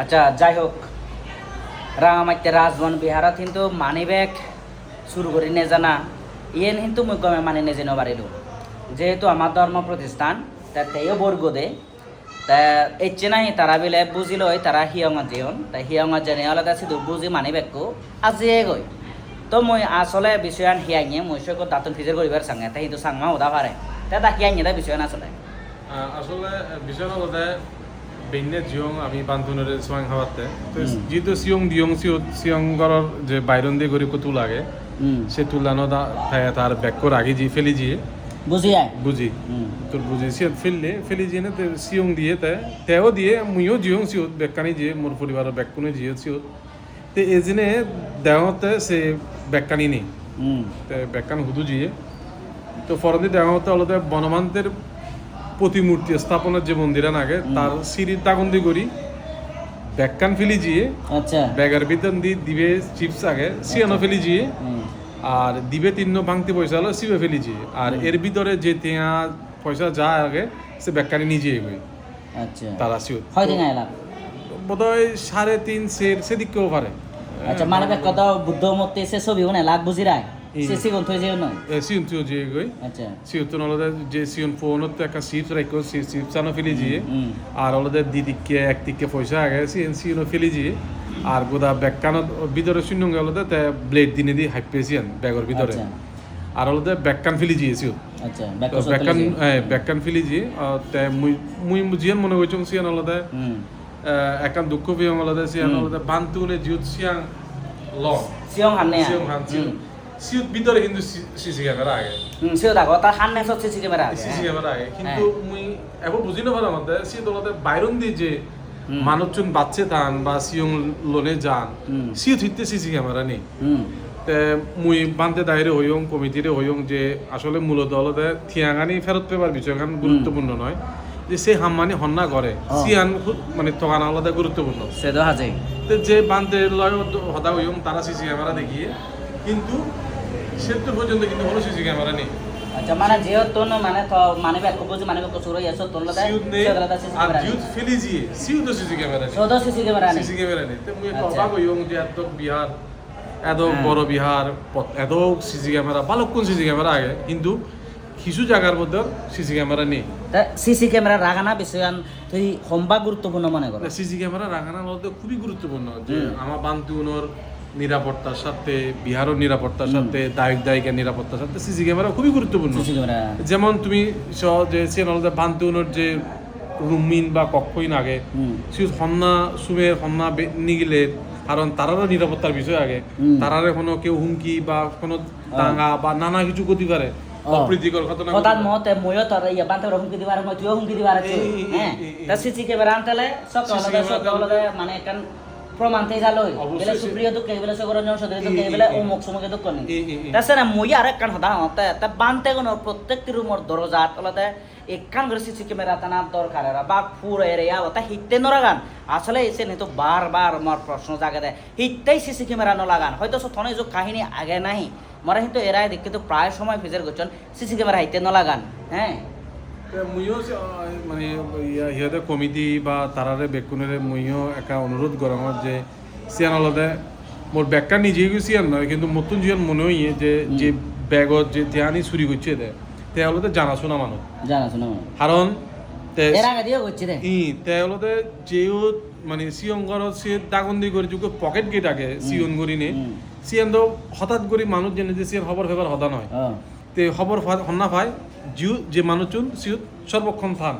আচ্ছা যাই হোক। রাঙামাইতে রাজবন বিহারত কিন্তু মানি ব্যাগ শুরু করি নে জানা। ইয়েন কিন্তু মুই গমে মানি নে যেন পারিলো যেহেতু আমার ধর্ম প্রতিষ্ঠান, তা তেও বর্গ দে। তা ইচ্ছে নাই তারা বিলে বুঝিল তারা হিয়ঙ জিয়ন। তা হিয়ঙ জেনে তা সিধু বুঝি মানি ব্যাগকো আজিয়ে গই। তো মই আসলে বিষয়ান হিয়াঙে মই সৈক দাঁতন ফিজের করিবার সাঙে। তা কিন্তু সাংমা ওদা পারে। তা হিয়াঙে তা বিষয়ান আসলে। আসলে বিষয় বেন্যে জিয়ং আমি বান্ধুনের সোয়াং হাওয়াতে তো। যেহেতু সিয়ং দিয়ং সিও সিয়ংগরর যে বাইরন দিয়ে গরিব কত লাগে সে তুলানো তার ব্যাকর আগে জি ফেলি জিয়ে বুঝি বুঝি তোর বুঝি সে ফেললে ফেলি জিয়ে না তে সিয়ং দিয়ে তে তেও দিয়ে মুইও জিয়ং সিও বেকানি জিয়ে মোর পরিবারের ব্যাকুনে জিয়ে সিও তে এজিনে দেওয়াতে সে বেকানি নেই তে বেকান হুদু জিয়ে তো ফরন্দি দেওয়াতে হলতে বনমান্তের প্রতিমূর্তি স্থাপনের যে মন্দিরান আগে তার সিঁড়ির তাগন্দি করি ব্যাকান ফেলি জিয়ে আচ্ছা। ব্যাগের ভিতর দি দিবে চিপস আগে সিয়ানো ফেলি জিয়ে আর দিবে তিন্ন ভাঙতি পয়সা হলো সিবে ফেলি জিয়ে। আর এর ভিতরে যে তিয়া পয়সা যা আগে সে ব্যাকানি নিজে এগোয়। আচ্ছা। তারা সিও হয় বোধহয় সাড়ে তিন সের সেদিকেও পারে। আচ্ছা মানে কত বুদ্ধ মতে সে ছবি মানে লাগ বুঝি রায়? নয়? সিউন সিও যে এগোয় আচ্ছা। যে সিউন ফোনত একটা চিপস রাখো সেই চিপস আনো ফেলি জিয়ে। হুম। আর হলদে দিদিকে একদিকে পয়সা আগে সিএন সিউনো ফেলি জিয়ে। আর গোদা ব্যাগকানত ভিতরে শূন্য হলদে তে ব্লেড দিনে দি হাইপেছিয়ান ব্যাগের ভিতরে। আচ্ছা। আর হলদে ব্যাগকান ফেলি জিয়ে সিউ আচ্ছা তো ব্যাকস ব্যাগকান ব্যাগকান ফেলি জিয়ে তে মুই মুই জিয়ান মনে করছং সিয়ান হলদে একান দুঃখ পিয়ং হলদে সিয়ান হলদে বান্তুনে জিউত সিয়াং ল। সিয়ং হান্নে সিয়ং হান সিউ সিউত ভিতরে কিন্তু সিসি ক্যামেরা আগে। হুম সিও দেখো তার হান্নে সব সিসি ক্যামেরা আছে সিসি ক্যামেরা আগে। কিন্তু মুই এখন বুঝি না পারাম সি দলতে বাইরন দি যে। মানুষজন বাচ্চে থান বা সিয়ং লোনে যান। সিও থিতে সিসি ক্যামেরা নেই। মুই বানতে দায়রে হইয়ং কমিটিরে হইয়ং যে আসলে মূলত হলতে থিয়াঙানি ফেরত পেবার বিষয় কারণ গুরুত্বপূর্ণ নয়। যে সে হাম্মানি হন্না করে। সিয়ান মানে তখন আলাদা গুরুত্বপূর্ণ। সে তো হাজে যে বানতে লয় হদা হইয়ং তারা সিসি ক্যামেরা দেখিয়ে কিন্তু সেতু পর্যন্ত কিন্তু কোনো সিসি ক্যামেরা নেই। আচ্ছা মানে যেহেতু ন মানে তো মানে ব্যাক বুঝি মানে তোর লদা সিউত নেই সিও লদা সিসি আর ক্যামেরা জিউত ফেলি জিয়ে সিউ তো সিসি ক্যামেরা নেই। সো তো সিসি ক্যামেরা নেই। সিসি ক্যামেরা নেই। তো মুই একটা আচ্ছা। অবাক হইয়ং যে এত বিহার এত হ্যাঁ। বড় বিহার এত সিসি ক্যামেরা ভালোক্ষণ সিসি ক্যামেরা আগে কিন্তু কিছু জায়গার মধ্যে সিসি ক্যামেরা নেই। তা সিসি ক্যামেরা রাগানা বিষয়ান তুই সম্বা গুরুত্বপূর্ণ মনে কর? সিসি ক্যামেরা রাখানোর মধ্যে খুবই গুরুত্বপূর্ণ যে আমার বান্তুনোর নিরাপত্তার সাথে বিহারের নিরাপত্তার সাথে দায়িক দায়িকার নিরাপত্তার সাথে সিসি ক্যামেরা খুবই গুরুত্বপূর্ণ। যেমন তুমি যে সিয়ানলদে বান্তুনোর যে রুমিন বা কক্ষইন আগে হুম। সে হন্না সুমে হন্না নিগিলে কারণ তারারও নিরাপত্তার বিষয় আগে। তারারে কোনো কেউ হুমকি বা কোনো দাঙ্গা বা নানা কিছু গতি পারে ও। অপ্রীতিকর ঘটনা হঠাৎ মতে ময়ও তোর ইয়া বান্তে হুমকি দিবার মই তুইও হুমকি দিবার আছে। এই, এই, হ্যাঁ। এই, এই, তা সিসি ক্যামেরা আনতেলে সব CC সব তাহলে- মানে প্রমাণ থেকে বেলে সে- সুপ্রিয় দুঃখ বেলে সগরঞ্জন সদরে দুঃখ বেলে এই। অমুক সমুকে দুঃখ নেই। তাছাড়া মই আর একখান হদা হতে তা বানতে কোনো প্রত্যেকটি রুমর দরজা হলদে একখান করে সিসি ক্যামেরা টানা দরকার এরা বা ফুর এরিয়া ওটা হিটতে নরাগান আসলে এসে নিতো বারবার আমার প্রশ্ন জাগে দেয় হিটতেই সিসি ক্যামেরা নলাগান হয়তো সথনে যে কাহিনী আগে নাহি মরা কিন্তু এরাই দেখি তো প্রায় সময় ফিজের গছন সিসি ক্যামেরা হিটতে নলাগান হ্যাঁ তে মুইও মানে ইহাতে কমিটি বা তারারে বেকুনেরে মুইও একটা অনুরোধ গরমত যে সিয়ানলদে মোর ব্যাগটা নিজেই আর নয় কিন্তু নতুন জীবন মনে হইয়ে যে যে ব্যাগত যে তিয়ানি চুরি করছে দে তে হলতে জানাশোনা মানুষ জানা শোনা কারণ ই তে হলতে যেও মানে সিয়ঙ্গর সে দাগন্দি করে যুগে পকেট গেট আগে সিয়ন গরি নে। সিয়ান তো হঠাৎ করে মানুষ জেনে যে সিয়ান খবর ফেবার হদা নয় তে খবর হন্না পায় জিও যে মানুষজন সিও সর্বক্ষণ থান।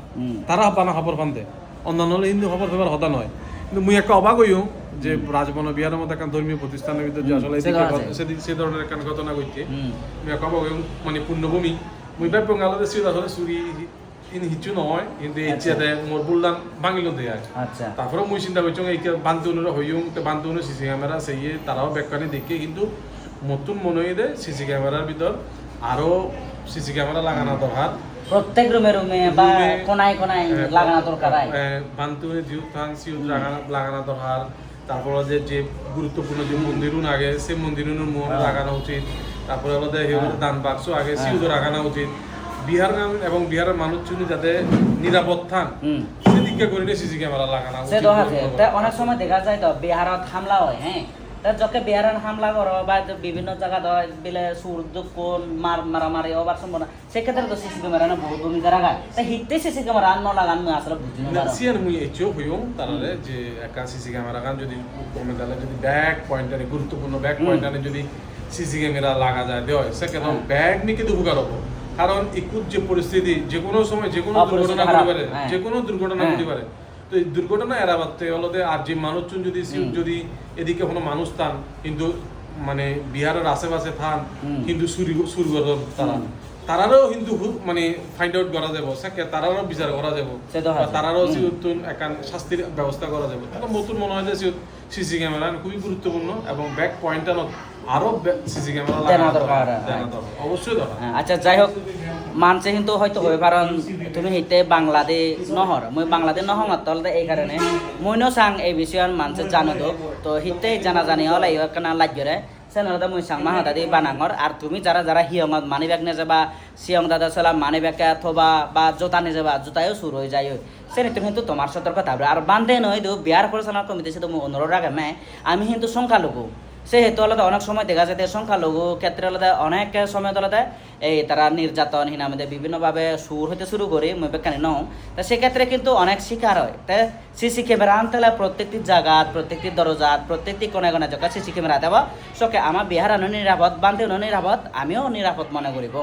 তারা বানা খবর ফান্দে। অন্যান্য হলে হিন্দু খবর ফেবার হদা নয় কিন্তু মুই একটা অবাক হইও যে রাজবন বিহারের মতো একটা ধর্মীয় প্রতিষ্ঠানের ভিতরে আসলে সে এদিকে তো আছে। ঘট- সেদি- সে ধরনের একটা ঘটনা ঘটছে। মুই একটা অবাক হইও মানে পূর্ণভূমি মুই ব্যাপ বাংলাদেশ সিও আসলে চুরি ইন হিচু নহয় কিন্তু আচ্ছা। চেতে মোর বুলদান বাঙিল দেয় আচ্ছা। তারপরে মুই চিন্তা করছি এই বান্ধবীরা হইও বান্ধবী সিসি ক্যামেরা সেই তারাও ব্যাকখানে দেখে কিন্তু নতুন মনে হয় দে সিসি ক্যামেরার ভিতর আরও সিসি ক্যামেরা লাগানো দরকার। প্রত্যেক রুমে রুমে বা কোনায় কোনায় লাগানো দরকার আয়। বান্ধবী জিউ থান সিউ লাগানো দরকার। তারপরে যে যে গুরুত্বপূর্ণ যে মন্দিরুন আগে সেই মন্দিরুন মোহনে লাগানো উচিত। তারপরে হলো হ্যাঁ। দান বাক্স আগে সিউ লাগানো উচিত। বিহার এবং বিহারের মানুষ যাতে নিরাপদ থান সেদিক করে সিসি ক্যামেরা লাগানো সে উচিত। অনেক সময় দেখা যায় তো বিহারত হামলা হয় হ্যাঁ? যকে বিহারত হামলা করো বা বিভিন্ন জায়গা ধর বিলে সুর দুঃখ মার মারামারি হবার সম্ভাবনা সেক্ষেত্রে তো সিসি ক্যামেরা না বহুত ভূমিকা রাখায় তা হিতে সিসি ক্যামেরা ন লাগান মুই আসলে বুঝি না পারো। সিয়ান মুই এচও হইও তারারে যে একা সিসি ক্যামেরা গান যদি কমে তাহলে যদি ব্যাক পয়েন্টারে গুরুত্বপূর্ণ ব্যাক। পয়েন্টারে যদি সিসি ক্যামেরা লাগা যায় দেওয়া সেকেন্ড ব্যাগ নিকে তো উপকার হব কারণ ইকুত যে পরিস্থিতি যে কোনো সময় যে কোনো দুর্ঘটনা ঘটতে পারে হ্যাঁ। যে কোনো দুর্ঘটনা হ্যাঁ। ঘটতে পারে তো এই দুর্ঘটনা এড়াবাতে হলতে আর যে মানুষজন যদি যদি এদিকে কোনো মানুষ থান কিন্তু মানে বিহারের আশেপাশে থান কিন্তু সুরি সুরগর তারা। তারারও কিন্তু মানে ফাইন্ড আউট করা যাব সাকে তারারও বিচার করা যাব। তারারও। সিউতুন একান শাস্তির ব্যবস্থা করা যাবে। এখন নতুন মনে হয় যে সিসি ক্যামেরা খুবই গুরুত্বপূর্ণ এবং ব্যাক পয়েন্টটা আরও সিসি ক্যামেরা লাগানো দরকার, হ্যাঁ। দরকার। অবশ্যই দরকার। হ্যাঁ, আচ্ছা যাই হোক। মানছে কিন্তু হয়তো হয়ে পারন তুমি হিতে বাংলাদেশ নহর মই বাংলাদেশ নহং তলতে এই কারণে মইনো চাং এই বিষয়ে মানছে জানো তো তো হিতে জানা জানি হলে কেনা লাগবে সেনতে মই চাং মাহ দাদি বানাঙর আর তুমি যারা যারা হিয়ঙত মানি ব্যাগ নিয়ে যাবা সিয়ং দাদা চলা মানি ব্যাগকে থবা বা জোতা নিয়ে যাবা জোতায়ও চুর হয়ে যায় তুমি কিন্তু তোমার সতর্কতা হবে আর বান্ধে নয় তো বিহার পরিচালনা কমিটি সে তুমি অনুরোধ রাখে আমি কিন্তু সংখ্যালঘু। সেহেতু আলাদা অনেক সময় দেখা যায় সংখ্যালঘু ক্ষেত্রে আলাদা অনেক সময় আলাদা। এই তারা নির্যাতন হিনামে বিভিন্নভাবে সুর হতে শুরু করি মই বেকানি নও। তা সেক্ষেত্রে কিন্তু অনেক শিকার হয়। তা সিসি ক্যামেরা আনতে হলে প্রত্যেকটি জায়গাত প্রত্যেকটি দরজাত, প্রত্যেকটি কোনায় কোনায় জায়গা সিসি ক্যামেরা দেওয়া, সকে আমার বিহার নিরাপদ বান্ধে নিরাপদ, আমিও নিরাপদ মনে করিব।